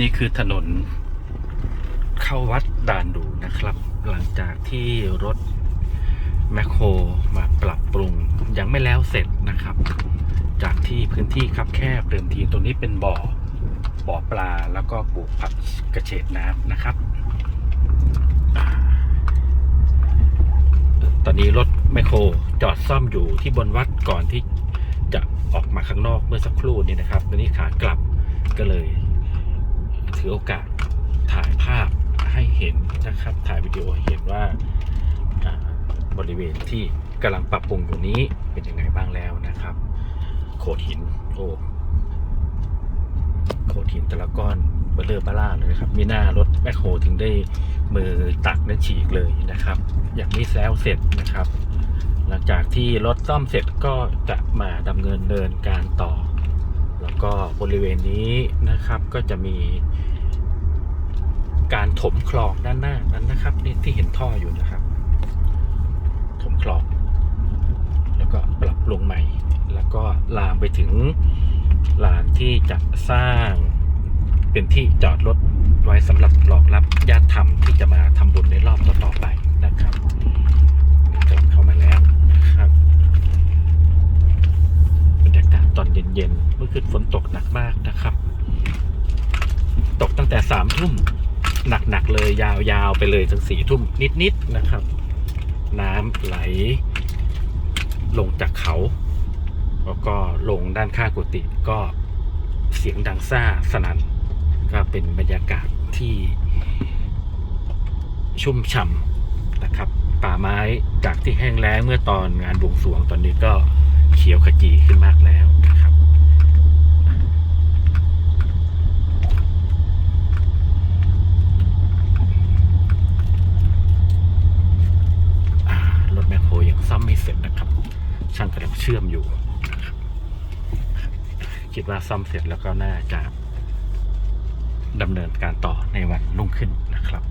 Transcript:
นี่คือถนน เข้าวัดด่านดูนะครับ หลังจากที่รถแมคโครมาปรับปรุงยังไม่แล้วเสร็จนะครับ จากที่พื้นที่ครับแคบเดิมทีตรงนี้เป็นบ่อบ่อปลาแล้วก็ปลูกผักกระเฉดน้ำนะครับ ตอนนี้รถแมคโครจอดซ่อมอยู่ที่บนวัดก่อนที่จะออกมาข้างนอกเมื่อสักครู่นี้นะครับตอนนี้ขากลับก็เลย ถือโอกาสถ่ายภาพให้เห็นนะครับ ถ่ายวิดีโอให้เห็นว่าบริเวณที่กำลังปรับปรุงอยู่นี้เป็นยังไงบ้างแล้วนะครับ โขดหินโอ้โขดหินแต่ละก้อนเบลเลอร์บาร่าเลยครับ มีหน้ารถแมคโครถึงได้มือตักและฉีกเลยนะครับ อย่างนี้แล้วเสร็จนะครับ หลังจากที่รถซ่อมเสร็จก็จะมาดำเนินเดินการต่อ แล้วก็บริเวณนี้นะครับก็จะมี การถมคลองด้านหน้านั้นนะครับนี่ที่เห็นท่ออยู่นะครับ ถมคลอง แล้วก็ปรับปรุงใหม่ แล้วก็ลามไปถึงลานที่จะสร้างเป็นที่จอดรถไว้สำหรับรองรับญาติธรรมที่จะมาทำบุญในรอบต่อๆไปนะครับจอดเข้ามาแล้วนะครับบรรยากาศตอนเย็นๆเมื่อคืนฝนตกหนักมากนะครับ ตกตั้งแต่สามทุ่ม หนักๆเลยยาวๆไปเลยถึงสี่ทุ่มนิดๆนะครับ น้ำไหล ลงจากเขา แล้วก็ลงด้านข้างกุฏิก็เสียงดังซ่าสนั่นก็เป็นบรรยากาศที่ชุ่มฉ่ำนะครับ ป่าไม้จากที่แห้งแล้งเมื่อตอนงานบวงสรวงตอนนี้ก็เขียวขจีขึ้นมากแล้วนะครับ อ่ารถแมคโครยังซ่อมไม่เสร็จนะครับ ชื่อมอยู่ คิดว่าซ่อมเสร็จแล้วก็น่าจะดำเนินการต่อในวันรุ่งขึ้นนะครับ